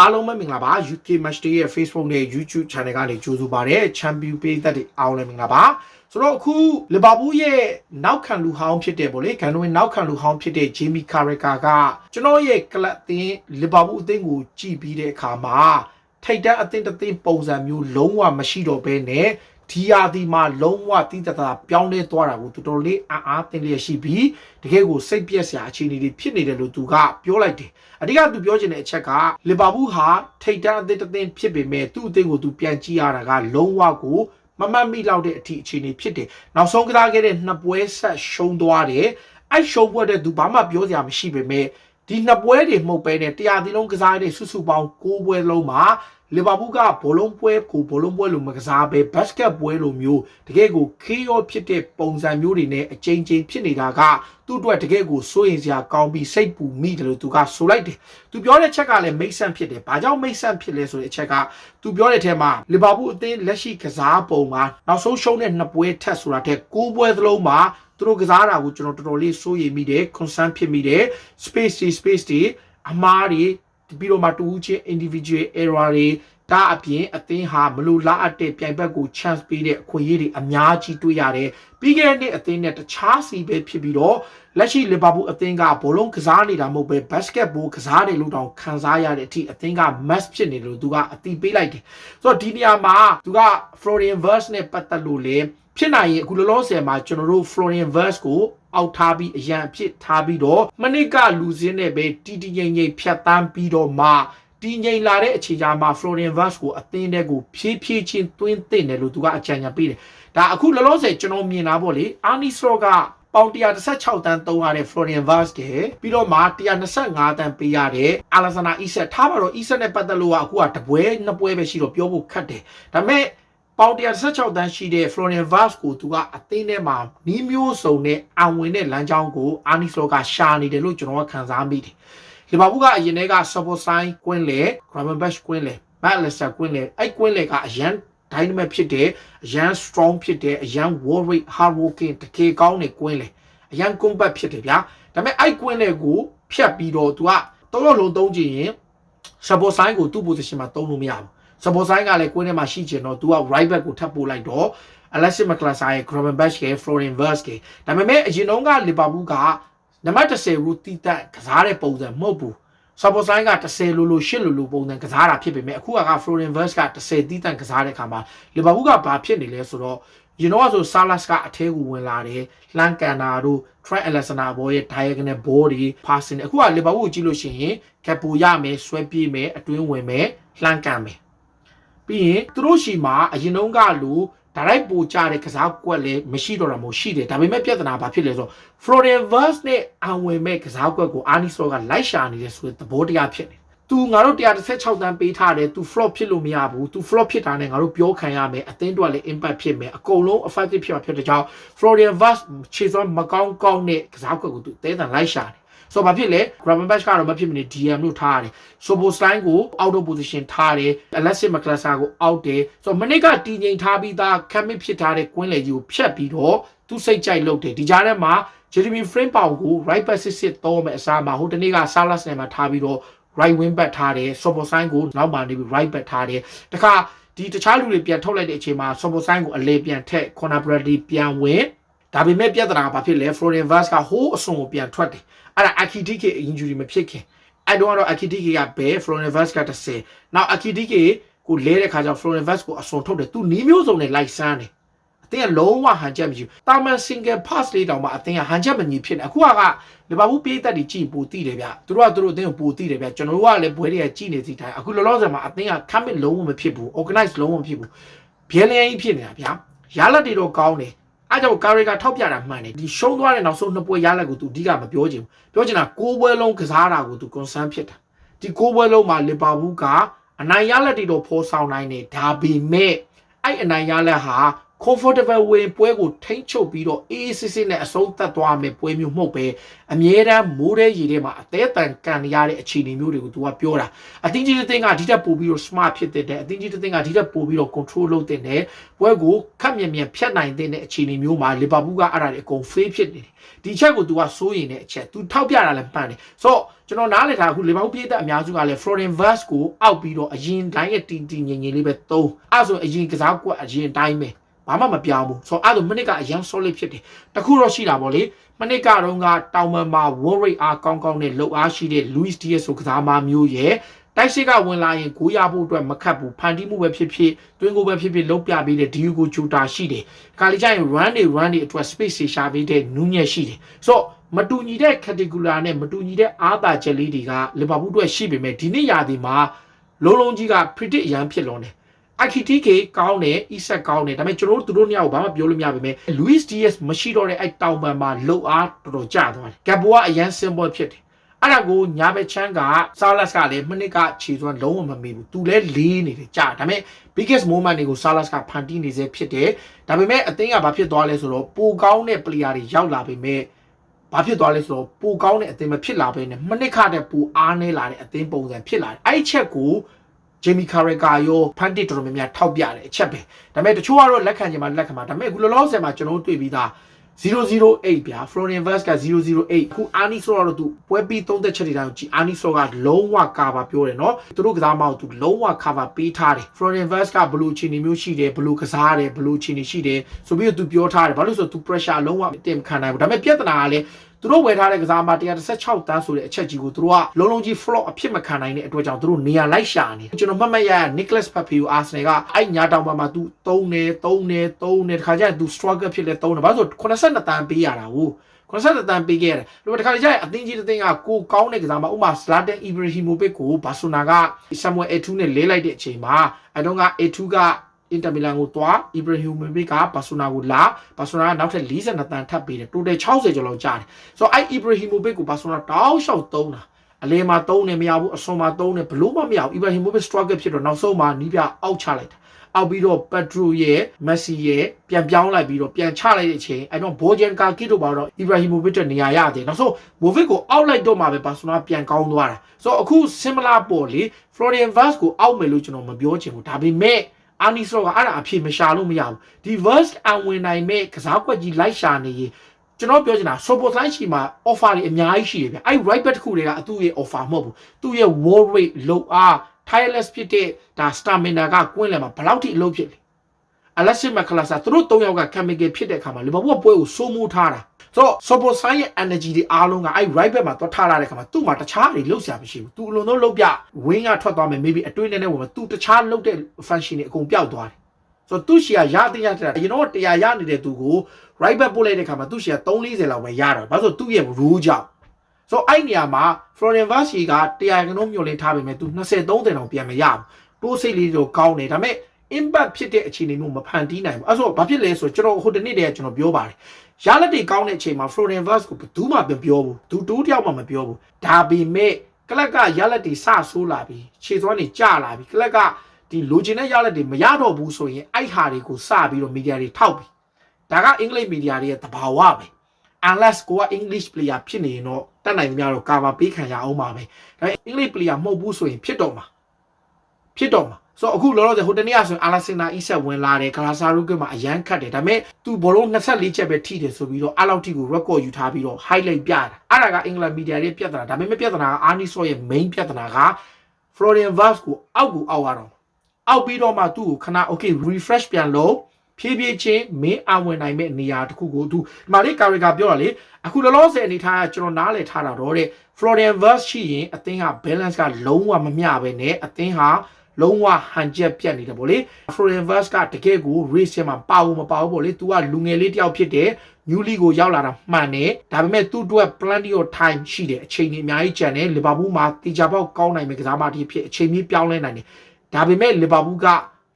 အားလုံးပဲမင်္ဂလာပါ UK Match Day ရဲ့ Facebook နဲ့ YouTube Channel ကနေကြိုဆိုပါရစေ Champion ပေးသက်တွေအားလုံးလည်းမင်္ဂလာပါဆိုတော့အခုလီဗာပူးရဲ့နောက်ခံလူဟောင်းဖြစ်တဲ့ဗောလေဂန်နဝင်နောက်ခံလူဟောင်းဖြစ်တဲ့ Jamie Carragher ကကျွန်တော်ရဲ့ကလပ်အသင်းလီဗာပူးအသင်းကိုကြည့်ပြီးတဲ့အခါမှာထိတ်တန့်အသင်းတစ်သင်းပုံစံမျိုးလုံးဝမရှိတော့ဘဲနဲ့ ဒီယာဒီမှာလုံးဝတိတတာပြောင်းလဲသွားတာကိုတော်တော်လေးအားအားသင်လျက်ရှိပြီးတကယ်ကိုစိတ်ပြက်စရာအခြေအနေတွေဖြစ်နေတယ်လို့သူကပြောလိုက်တယ်အဓိကသူပြောချင်တဲ့အချက်ကလီဗာပူးဟာထိတ်တန့်အသင်းတစ်သင်းဖြစ်ပေမဲ့သူ့အသင်းကိုသူပြန်ကြည့်ရတာကလုံးဝကိုမမတ်မိလောက်တဲ့အထိအခြေအနေဖြစ်တယ်နောက်ဆုံးကစားခဲ့တဲ့နှစ်ပွဲဆက်ရှုံးသွားတယ်အဲ့ရှုံးပွဲတဲ့သူဘာမှပြောစရာမရှိပေမဲ့ဒီနှစ်ပွဲတွေမှုတ်ပဲနဲ့တရားသီးလုံးကစားတဲ့စုစုပေါင်း၉ပွဲလုံးမှာ လီဗာပူးကဘောလုံးပွဲကိုဘောလုံးပွဲလိုမကစားဘဲဘတ်စကတ်ပွဲလိုမျိုးတကယ်ကိုခေရောဖြစ်တဲ့ပုံစံမျိုးတွေနဲ့အချိန်ချင်းဖြစ်နေတာကသူ့အတွက်တကယ်ကိုစိုးရင်စရာကောင်းပြီးစိတ်ပူမိတယ်လို့သူကဆိုလိုက်တယ်။သူပြောတဲ့ချက်ကလည်းမိတ်ဆန့်ဖြစ်တယ်။ဘာကြောင့်မိတ်ဆန့်ဖြစ်လဲဆိုတဲ့အချက်ကသူပြောတဲ့အထက်မှာလီဗာပူးအသင်းလက်ရှိကစားပုံမှာနောက်ဆုံးရှုံးတဲ့နှစ်ပွဲထက်ဆိုတာတဲ့၉ပွဲသလုံးမှာသူတို့ကစားတာကိုကျွန်တော်တော်တော်လေးစိုးရိမ်မိတယ် concern ဖြစ်မိတယ် space တွေ space တွေအမားတွေ ပြီးတော့မှတူဦးချင်း individual error တွေ ဒါအပြင်အသင်းဟာမလိုလားအပ်တဲ့ပြိုင်ဘက်ကို chance ပေးတဲ့အခွင့်အရေးတွေအများကြီးတွေ့ရတယ်ပြီးခဲ့တဲ့နှစ်အသင်းနဲ့တခြားစီပဲဖြစ်ပြီးတော့လက်ရှိလီဗာပူးအသင်းကဘောလုံးကစားနေတာမဟုတ်ပဲဘတ်စကတ်ဘောကစားတယ်လို့တောင်ခံစားရတဲ့အထိအသင်းက match ဖြစ်နေတယ်လို့သူကအတိပေးလိုက်တယ်ဆိုတော့ဒီနေရာမှာသူက Florian Verse နဲ့ပတ်သက်လို့လေဖြစ်နိုင်ရင်အခုလောလောဆယ်မှာကျွန်တော်တို့ Florian Verse ကိုအောက်ထားပြီးအရန်အဖြစ်ထားပြီးတော့မနစ်ကလူစင်းနဲ့ပဲတီတီငိမ့်ငိမ့်ဖြတ်တန်းပြီးတော့မှ တီငိမ့်လာတဲ့အခြေချာမှာ Florian Verse ကိုအသင်းတဲ့ကိုဖြည်းဖြည်းချင်းတွင်းသင့်တယ်လို့သူကအကြံဉာဏ်ပေးတယ်။ဒါအခုလောလောဆယ်ကျွန်တော်မြင်တာပေါ့လေအာနီစရော့ကပေါင်116တန်းသုံးရတဲ့ Florian Vaz တဲ့ပြီးတော့မှ125တန်းပေးရတဲ့ Alexander Isak ထားပါတော့ Isak နဲ့ပတ်သက်လို့ကအခုကတပွဲနှစ်ပွဲပဲရှိတော့ပြောဖို့ခက်တယ်ဒါပေမဲ့ပေါင်116တန်းရှိတဲ့ Florian Vaz ကိုသူကအသင်းထဲမှာနီးမျိုးစုံနဲ့အဝင်တဲ့လမ်းကြောင်းကို Arnie Slot ကရှာနေတယ်လို့ကျွန်တော်ကခံစားမိတယ် လီဗာပူးကအရင်တည်းက Support Sign ကွင်းလေ Gravenberch ကွင်းလေ Manchester ကွင်းလေအဲ့ကွင်းလေကအရန် dynamic ဖြစ်တယ်အရန် strong ဖြစ်တယ်အရန် world rate hard working တကယ်ကောင်းတဲ့ကွင်းလေအရန် combat ဖြစ်တယ်ဗျာဒါပေမဲ့အဲ့ကွင်းလေကိုဖြတ်ပြီးတော့ तू ကတော်တော်လုံးသုံးချင်ရင် support sign ကိုသူ့ position မှာသုံးလို့မရဘူး support sign ကလည်းကွင်းထဲမှာရှိချင်တော့ तू က right back ကိုထပ်ပို့လိုက်တော့ Alexis McAllister ရဲ့ Gravenberch ရဲ့ Florian Wirtz ရဲ့ဒါပေမဲ့အရင်တုန်းက Liverpool က နံပါတ်10 route တီးတတ်ကစားတဲ့ပုံစံမဟုတ်ဘူး support sign က10လိုလို8လိုလိုပုံစံကစားတာဖြစ်ပေမဲ့အခုက Florian Wirtz က10တီးတတ်ကစားတဲ့အခါမှာ Liverpool ကဘာဖြစ်နေလဲဆိုတော့ you know ဆို Salas ကအထဲကိုဝင်လာတယ်လှမ်းကန်တာတို့ Trent Alexander ဘောရဲ့ diagonal ball တွေ passing အခုက Liverpool ကိုကြည့်လို့ရှိရင် gap ပိုရမယ်ဆွဲပြေးမယ်အတွင်းဝင်မယ်လှမ်းကန်မယ်ပြီးရင်သူတို့ရှိမှာအရင်တုန်းကလူ ဒါရိုက်ပိုကြတဲ့ကစားကွက်လည်းမရှိတော့တာမျိုးရှိတယ်ဒါပေမဲ့ပြဿနာဘာဖြစ်လဲဆိုတော့ Florian Wirtz နဲ့အဝင်မဲ့ကစားကွက်ကို Arnie Slot ကလိုက်ရှာနေတယ်ဆိုတဲ့သဘောတရားဖြစ်နေသူငါတို့116တန်းပေးထားတယ်သူ flop ဖြစ်လို့မရဘူးသူ flop ဖြစ်တာနဲ့ငါတို့ပြောခံရမယ်အသင်းတို့ကလည်း impact ဖြစ်မယ်အကုန်လုံး effective ဖြစ်မှာဖြစ်တဲ့ကြောင့် Florian Wirtz ခြေစွမ်းမကောင်းကောင်းနဲ့ကစားကွက်ကိုသူတဲတန်လိုက်ရှာတယ် ဆိုတော့ဘာဖြစ်လဲ Gravenberch ကတော့မဖြစ်မနေ DM လို့ထားရတယ် Soboslai ကို out of position ထားတယ် Alexis McAllister ကို out တယ်ဆိုတော့မနစ်ကတည်ငြိမ်ထားပြီးသား commit ဖြစ်ထားတဲ့ကွင်းလေကြီးကိုဖြတ်ပြီးတော့သူစိတ်ကြိုက်လုပ်တယ်ဒီကြားထဲမှာ Jeremy Frimpong ကို right back စစ်စစ်တော့မယ်အစားမှာဟိုတနေ့က Salas နဲ့မှာထားပြီးတော့ right wing back ထားတယ် Soboslai ကိုနောက်မှနေပြီး right back ထားတယ်တခါဒီတခြားလူတွေပြန်ထုတ်လိုက်တဲ့အချိန်မှာ Soboslai ကိုအလဲပြန်ထက် corner Bradley ပြန်ဝင်ဒါပေမဲ့ပြဿနာကဘာဖြစ်လဲ Florian Vaz ကဟိုးအစွန်ကိုပြန်ထွက်တယ် အဲ့ဒါ Akitike injury မဖြစ်ခင်အဲ့တော့တော့ Akitike ကဘယ် Florian Vaz က30နောက် Akitike ကိုလဲတဲ့ခါကျ Florian Vaz ကိုအစွန်ထုတ်တယ်သူနီးမျိုးစုံနဲ့လိုက်စမ်းတယ်အတင်းကလုံးဝဟန်ချက်မရှိဘူးတာမန် single pass လေးတောင်မှအတင်းကဟန်ချက်မညီဖြစ်နေအခုကလီဗာပူးပြေးသက်တွေကြည့်ပိုတည်တယ်ဗျသူတို့ကသူတို့အတင်းကိုပိုတည်တယ်ဗျကျွန်တော်တို့ကလည်းဘွဲတွေကကြည့်နေစီတိုင်းအခုလောလောဆယ်မှာအတင်းက commit လုံးဝမဖြစ်ဘူး organize လုံးဝမဖြစ်ဘူးဘဲလျန်ကြီးဖြစ်နေတာဗျရလက်တွေတော့ကောင်းတယ် အဲကြောင့်ကာရီကထောက်ပြတာမှန်တယ်ဒီရှုံးသွားတဲ့နောက်ဆုံးနှစ်ပွဲရလက်ကိုသူအဓိကမပြောချင်ဘူးပြောချင်တာကိုးပွဲလုံးကစားတာကိုသူ concern ဖြစ်တာဒီကိုးပွဲလုံးမှာလီဗာပူးကအနိုင်ရလက်တွေတော့ဖော်ဆောင်နိုင်တယ်ဒါပေမဲ့အဲ့အနိုင်ရလက်ဟာ comfortable way ပွဲကိုထိမ့်ချုပ်ပြီးတော့အေးအေးဆေးဆေးနဲ့အဆုံးသတ်သွားမယ်ပွဲမျိုးမဟုတ်ပဲအမြဲတမ်းမိုးတဲ့ရေထဲမှာအသေးအတန်ကန်ရတဲ့အခြေအနေမျိုးတွေကိုသူကပြောတာအသင်းကြီးတစ်သင်းကဒီထက်ပိုပြီးတော့ smart ဖြစ်တဲ့အသင်းကြီးတစ်သင်းကဒီထက်ပိုပြီးတော့ control လုပ်တဲ့နဲ့ပွဲကိုခက်မြန်မြန်ဖြတ်နိုင်တဲ့အခြေအနေမျိုးမှာ Liverpool ကအဲ့ဒါတွေအကုန် fail ဖြစ်နေတယ်ဒီချက်ကိုသူကစိုးရင်တဲ့အချက်သူထောက်ပြတာလည်းမှန်တယ်ဆိုတော့ကျွန်တော်နားလည်တာအခု Liverpool ပြည်သက်အများစုကလည်း Florian Verts ကိုအောက်ပြီးတော့အရင်တိုင်းရဲ့တီတီငင်ငင်လေးပဲသုံးအဲ့ဆိုအရင်ကစားကွက်အရင်တိုင်းပဲ ဘာမှမပြောင်းဘူးဆိုတော့အဲ့လိုမိနစ်ကအရင် solid ဖြစ်တယ်တခုတော့ရှိတာပေါ့လေမိနစ်ကတော့ကတောင်မန်မှာ wall rate အားကောင်းကောင်းနဲ့လှုပ်အားရှိတဲ့ Luis Diaz ဆိုကစားမမျိုးရဲ့တိုက်ရှိကဝင်လာရင်ကိုရဖို့အတွက်မခတ်ဘူးဖန်တီးမှုပဲဖြစ်ဖြစ်တွင်းကိုပဲဖြစ်ဖြစ်လုံးပြပေးတဲ့ Diego Jota ရှိတယ်။ခါလီကျရင် run တွေ run တွေအတွက် space တွေရှာပေးတဲ့ Nunez ရှိတယ်။ဆိုတော့မတူညီတဲ့ category နဲ့မတူညီတဲ့အားသာချက်လေးတွေကလီဗာပူးအတွက်ရှိပေမဲ့ဒီနေ့ရာသီမှာလုံးလုံးကြီးက predict ရန်ဖြစ်လွန်တယ်။ IKTK ကောင်းတယ် Isak ကောင်းတယ်ဒါပေမဲ့ကျွန်တော်တို့သူတို့နှစ်ယောက်ဘာမှပြောလို့မရပါပဲ Luis Diaz မရှိတော့တဲ့အဲ့တောင်ပံမှာလှုပ်အားတော်တော်ကျသွားတယ်။ Gabo ကအရန် symbol ဖြစ်တယ်။အဲ့ဒါကိုညာဘက်ချမ်းက Salas ကလည်းမိနစ်ကခြေစွမ်းလုံးဝမမေ့ဘူး။ तू လည်းလေးနေတယ်ကြာဒါပေမဲ့ biggest moment တွေကို Salas ကဖန်တီးနေစေဖြစ်တယ်။ဒါပေမဲ့အသင်းကဘာဖြစ်သွားလဲဆိုတော့ပိုကောင်းတဲ့ player တွေရောက်လာပေမဲ့ဘာဖြစ်သွားလဲဆိုတော့ပိုကောင်းတဲ့အသင်းမဖြစ်လာဘဲနဲ့မိနစ်ခတဲ့ပိုအားနေလာတဲ့အသင်းပုံစံဖြစ်လာတယ်။အဲ့ဒီချက်ကို ဂျေမီကာရက်ကာရောဖန်တစ်တော်တော်များများထောက်ပြတယ်အချက်ပဲဒါပေမဲ့တချို့ကတော့လက်ခံချင်မှလက်ခံမှာဒါပေမဲ့အခုလောလောဆယ်မှာကျွန်တော်တို့တွေ့ပြီးသား008ဗျာ Florian Wirtz က008ခု Arnie Slot ကတော့သူပွဲပြီး30ချက်တွေတိုင်းကြည့် Arnie Slot ကလုံးဝကာပါပြောတယ်နော်သူတို့ကစားမအောင်သူလုံးဝကာပါပေးထားတယ် Florian Wirtz ကဘလူးချီနေမျိုးရှိတယ်ဘလူးကစားတယ်ဘလူးချီနေရှိတယ်ဆိုပြီးတော့သူပြောထားတယ်ဘာလို့ဆိုတော့သူ pressure လုံးဝတင်ခံနိုင်ဘူးဒါပေမဲ့ပြဿနာကလည်း သူတို့ဝယ်ထားတဲ့ကစားမ116တန်းဆိုတဲ့အချက်ကြီးကိုသူတို့ကလုံးလုံးကြီး flop အဖြစ်မခံနိုင်တဲ့အတွက်ကြောင့်သူတို့နေရာလိုက်ရှာနေကျွန်တော်မှတ်မှတ်ရရ Nicholas Pepe ကို Arsenal ကအဲ့ညာတောင်ပါမှာသူ3နေ3နေ3နေတခါကျရင်သူ struggle ဖြစ်လဲ3နေဘာလို့ဆို82တန်းပေးရတာဟုတ်90တန်ပေးခဲ့ရတယ်။လို့တခါကြရင်အသင်းကြီးတစ်သင်းကကိုကောင်းတဲ့ကစားမဥမာ Zlatan Ibrahimovic ကိုဘာဆိုနာက Samuel Eto'o နဲ့လဲလိုက်တဲ့အချိန်မှာအတော့က Eto'o က အင်တာမီလန်ကိုသွားအီဘရာဟီမိုဗစ်ကဘာဆိုနာကိုလာဘာဆိုနာကနောက်ထပ်42တန်ထပ်ပေးတယ်တိုတယ်60ကျော်လောက်ကြာတယ်ဆိုတော့အဲ့အီဘရာဟီမိုဗစ်ကိုဘာဆိုနာတောက်လျှောက်သုံးတာအလဲမှာသုံးနေမရဘူးအစွန်မှာသုံးနေဘလို့မှမရဘူးအီဘရာဟီမိုဗစ် struggle ဖြစ်တော့နောက်ဆုံးမှာနီးပြအောက်ချလိုက်တာအောက်ပြီးတော့ပက်ထရိုရဲ့မက်ဆီရဲ့ပြန်ပြောင်းလိုက်ပြီးတော့ပြန်ချလိုက်တဲ့အချိန်အဲ့တော့ဘောဂျန်ကာကီတို့ပါတော့အီဘရာဟီမိုဗစ်တဲ့နေရာရတယ်နောက်ဆုံးမိုဗစ်ကိုအောက်လိုက်တော့မှပဲဘာဆိုနာပြန်ကောင်းသွားတာဆိုတော့အခု similar ပေါ်လေ Florian Wirtz ကိုအောက်မယ်လို့ကျွန်တော်မပြောချင်ဘူးဒါပေမဲ့ အာနီဆိုကအဲ့ဒါအဖြေမရှာလို့မရဘူးဒီ verse အဝင်နိုင်မဲ့ကစားကွက်ကြီးလိုက်ရှာနေရင်ကျွန်တော်ပြောချင်တာ support line ရှိမှာ offer တွေအများကြီးရှိတယ်ဗျအဲ့ right back တစ်ခုတွေကအသူ့ရဲ့ offer မဟုတ်ဘူးသူ့ရဲ့ wall rate low အား tireless ဖြစ်တဲ့ဒါ stamina ကကွင်းလယ်မှာဘယ်လောက်ထိအလုပ်ဖြစ်လဲအလက်စစ်မကလာစာသူတို့၃ယောက်က chemical ဖြစ်တဲ့အခါမှာလီဗာပူးကပွဲကိုစိုးမိုးထားတာ ဆိုတော့ support sign ရဲ့ energy တွေအားလုံးကအဲ့ right back မှာသွားထားလာတဲ့ခါမှာသူ့မှာတခြားတွေလှုပ်ရှားမရှိဘူးသူအလုံးလုံးလှုပ်ပြ wing ကထွက်သွားမယ် maybe အတွင်းထဲနဲ့ဝင်မယ်သူတခြားလှုပ်တဲ့ function တွေအကုန်ပျောက်သွားတယ်ဆိုတော့သူ့ရှီကရတဲ့ရတဲ့ကျွန်တော်တရားရနေတဲ့သူကို right back ပို့လိုက်တဲ့ခါမှာသူ့ရှီက340လောက်ပဲရတော့ဘာလို့ဆိုသူ့ရဲ့ rule ကြောင့်ဆိုတော့အဲ့နေရာမှာ Florian Vashi ကတရားကနုံးမျောလင်းထားပေမဲ့သူ20 30တောင်ပြန်မရဘူးတိုးစိတ်လေးတော့ကောင်းတယ်ဒါပေမဲ့ impact ဖြစ်တဲ့အခြေအနေမျိုးမဖန်တီးနိုင်ဘူးအဲ့ဆိုဘာဖြစ်လဲဆိုတော့ကျွန်တော်ဟိုတနေ့တည်းကကျွန်တော်ပြောပါတယ်ရလက်တွေကောင်းတဲ့အချိန်မှာ Florian Wirtz ကိုဘယ်သူမှမပြောဘူးသူတူးတယောက်မှမပြောဘူးဒါပေမဲ့ကလပ်ကရလက်တွေစဆိုးလာပြီခြေစွမ်းတွေကျလာပြီကလပ်ကဒီလိုချင်တဲ့ရလက်တွေမရတော့ဘူးဆိုရင်အဲ့ဟာတွေကိုစပြီးတော့မီဒီယာတွေထောက်ပြီဒါကအင်္ဂလိပ်မီဒီယာတွေရဲ့သဘာဝပဲ unless ကိုက English player ဖြစ်နေရင်တော့တက်နိုင်ကြတော့ cover ပေးခံရအောင်ပါပဲဒါပေမဲ့ English player မဟုတ်ဘူးဆိုရင်ဖြစ်တော့မှာဖြစ်တော့မှာ ဆိုတော့အခုလောလောဆယ်ဟိုတနေ့ကဆိုရင်အာလာစင်နာအီဆက်ဝင်လာတယ်ဂလာဆာရုကမှာအရန်ခတ်တယ်ဒါပေမဲ့သူဘောလုံး24ချက်ပဲထိတယ်ဆိုပြီးတော့အဲ့လောက်ထိကို record ယူထားပြီးတော့ highlight ပြတာအဲ့ဒါကအင်္ဂလန်မီဒီယာရဲ့ပြဿနာဒါပေမဲ့ပြဿနာကအာနီဆော့ရဲ့ main ပြဿနာက Florian Wirtz ကိုအောက်ကိုအောက်ရတော့အောက်ပြီးတော့မှသူ့ကိုခဏ okay refresh ပြန်လုပ်ဖြည်းဖြည်းချင်းမင်းအဝင်နိုင်မဲ့နေရာတစ်ခုကိုသူဒီမှာလေးကာရီကာပြောတာလေအခုလောလောဆယ်အနေထားကကျွန်တော်နားလည်ထားတာတော့တဲ့ Florian Wirtz ရှိရင်အသင်းက balance ကလုံးဝမမျှပဲနဲ့အသင်းဟာ လုံးဝဟန်ချက်ပြတ်နေတယ်ဗောလေ Florian Wirtz ကတကယ်ကို race ထဲမှာပါဘူးမပါဘူးဗောလေ तू ကလူငယ်လေးတယောက်ဖြစ်တယ် new league ကိုရောက်လာတာမှန်တယ်ဒါပေမဲ့သူ့အတွက် plenty of time ရှိတယ်အချိန်ကြီးအများကြီးကျန်တယ်လီဗာပူးမှာတီချာပေါက်ကောင်းနိုင်မယ်ကစားမတစ်ဖြစ်အချိန်ကြီးပြောင်းလဲနိုင်တယ်ဒါပေမဲ့လီဗာပူးက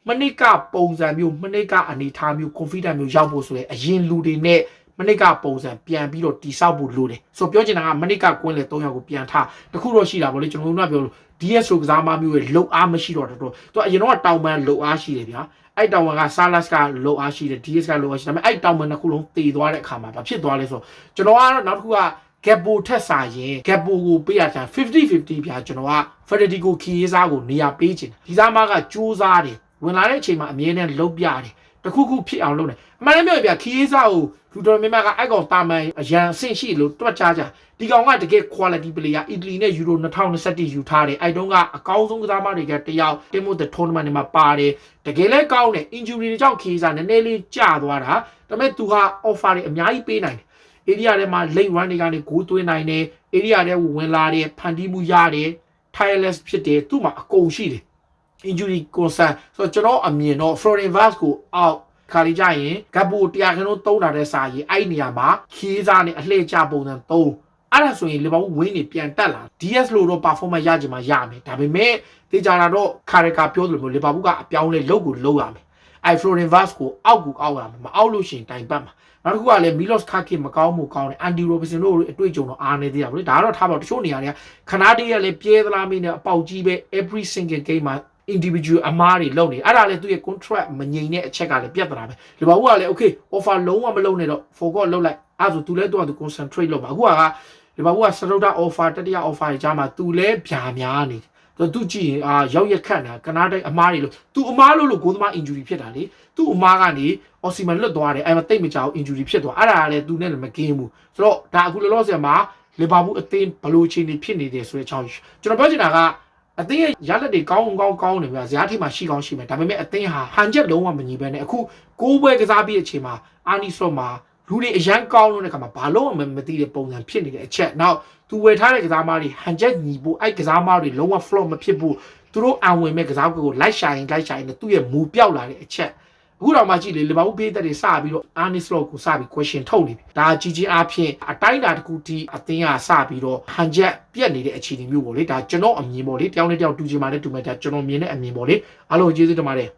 မနစ်ကပုံစံမျိုးမနစ်ကအနေထားမျိုး confident မျိုးရောက်ဖို့ဆိုရင်အရင်လူတွေနဲ့မနစ်ကပုံစံပြန်ပြီးတော့တိဆောက်ဖို့လိုတယ်ဆိုပြောချင်တာကမနစ်ကကွင်းလေ၃ယောက်ကိုပြန်ထားတခုတော့ရှိတာဗောလေကျွန်တော်တို့ကပြောလို့ DS ဆိုကစားမမျိုးရဲ့လုံအားမရှိတော့တော့သူအရင်တော့တောင်ပန်းလုံအားရှိတယ်ဗျာအဲ့တောင်ဝင်ကဆာလတ်ကလိုအားရှိတယ် DS ကလိုအားရှိတယ်ဒါပေမဲ့အဲ့တောင်ဝင်တစ်ခုလုံးတည်သွားတဲ့အခါမှာဘာဖြစ်သွားလဲဆိုတော့ကျွန်တော်ကတော့နောက်တစ်ခုက Gappo ထက်စာရင် Gappo ကိုပေးရချင်50 50ပြကျွန်တော်က Federico Chiesa ကိုနေရာပေးချင်တယ်ဒီစားမကစူးစားတယ်ဝင်လာတဲ့အချိန်မှာအမြဲတမ်းလုတ်ပြတယ် တခုခုဖြစ်အောင်လုပ်တယ်အမှန်တမ်းပြောရင်ဗျ Chiesa ကိုလူတော်များများကအဲ့ကောင်တာမန်အရန်အဆင့်ရှိလို့တွက်ကြကြဒီကောင်ကတကယ် quality player အီတလီနဲ့ Euro 2021ယူထားတယ်အဲ့တုန်းကအကောင်းဆုံးကစားမတွေကတယောက်တင်မို့ the tournament တွေမှာပါတယ်တကယ်လဲကောင်းတယ် injury တွေကြောင့် Chiesa နည်းနည်းလေးကျသွားတာဒါပေမဲ့သူက offer တွေအများကြီးပေးနိုင်တယ် area ထဲမှာ late run တွေကနေဂိုးသွင်းနိုင်တယ် area ထဲဝင်လာတယ်ဖန်တီးမှုရတယ် tireless ဖြစ်တယ်သူ့မှာအကုန်ရှိတယ် injury concern ဆိုတော့ကျွန်တော်အမြင်တော့ Florian Vaz ကိုအောက်ခါလေးကြရင်ဂပ်ဘူတရားခင်းလုံးသုံးတာတဲ့စာကြီးအဲ့ဒီနေရာမှာခီးစားနဲ့အလှည့်ကျပုံစံသုံးအဲ့ဒါဆိုရင်လီဗာပူးဝင်းနေပြန်တက်လာ DS လို့တော့ performance ရကြမှာရမယ်ဒါပေမဲ့တေချာတာတော့ခါရကာပြောသလိုမျိုးလီဗာပူးကအပြောင်းလဲလုပ်ကိုလုပ်ရမယ်အဲ့ Florian Vaz ကိုအောက်ကိုအောက်ရမယ်မအောက်လို့ရှိရင်တိုင်ပတ်မှာနောက်တစ်ခုကလည်း Milos Kaki မကောင်းမှုကောင်းတယ် Andy Robertson တို့အတွေ့အကြုံတော့အားနေသေးတာဗောလေဒါကတော့ထားပါတော့တချို့နေရာတွေကခနာတည်းရလည်းပြဲသလားမင်းနဲ့အပေါက်ကြီးပဲ every single game မှာ individual အမားတွေလုပ်နေအဲ့ဒါလည်းသူ့ရဲ့ contract မငြိမ်တဲ့အချက်ကလည်းပြတ်သလားပဲဒီဘာဘူးကလည်း okay offer လုံးဝမလုပ်နဲ့တော့ forgot လုပ်လိုက်အဲ့ဒါဆိုသူလည်းသူကသူ concentrate လုပ်ပါအခုကဒီဘာဘူးကစရုဒ္ဒ offer တတိယ offer တွေကြားမှာသူလည်းဗျာများနေတယ်သူကြည့်ရင်အာရောက်ရက်ခတ်နေတာကနာတိုင်းအမားတွေလို့သူအမားလို့လို့ကိုသမား injury ဖြစ်တာလေသူ့အမားကနေအော်စီမန်လွတ်သွားတယ်အဲ့မှာတိတ်မကြောက် injury ဖြစ်သွားအဲ့ဒါကလည်းသူနဲ့လည်းမကင်းဘူးဆိုတော့ဒါအခုလောလောဆယ်မှာလီဗာပူးအသင်းဘယ်လိုအခြေအနေဖြစ်နေတယ်ဆိုတဲ့အကြောင်းကျွန်တော်ပြောချင်တာက အသင်းရဲ့ရလက်တွေကောင်းကောင်းကောင်းနေပြဇာတ်ထိပ်မှာရှိကောင်းရှိမယ်ဒါပေမဲ့အသင်းဟာဟန်ချက်လုံးဝမညီဘဲနဲ့အခုကိုးပွဲကစားပြီးအချိန်မှာအာနီဆော့မှာလူတွေအရန်ကောင်းလို့တဲ့ခါမှာဘာလို့မှမသိတဲ့ပုံစံဖြစ်နေတဲ့အချက်နောက်သူဝယ်ထားတဲ့ကစားမတွေဟန်ချက်ညီဖို့အဲ့ကစားမတွေလုံးဝ flop မဖြစ်ဘူးသူတို့အံဝင်မဲ့ကစားကွက်ကိုလိုက်ရှာရင်လိုက်ရှာရင်သူ့ရဲ့မူပြောက်လာတဲ့အချက် အခုတော့မှကြည့်လေလီဗာပူးပေးသက်တွေစပြီးတော့အာနီစလော့ကိုစပြီး question ထုတ်နေပြီဒါကြီးကြီးအားဖြင့်အတိုင်းအတာတစ်ခုထိအသင်းကစပြီးတော့ဟန်ချက်ပြက်နေတဲ့အခြေအနေမျိုးပေါ့လေဒါကျွန်တော်အမြင်ပေါ့လေတယောက်နဲ့တယောက်တူချင်မှလည်းတူမယ်ဒါကျွန်တော်မြင်တဲ့အမြင်ပေါ့လေအားလုံးကျေးဇူးတင်ပါတယ်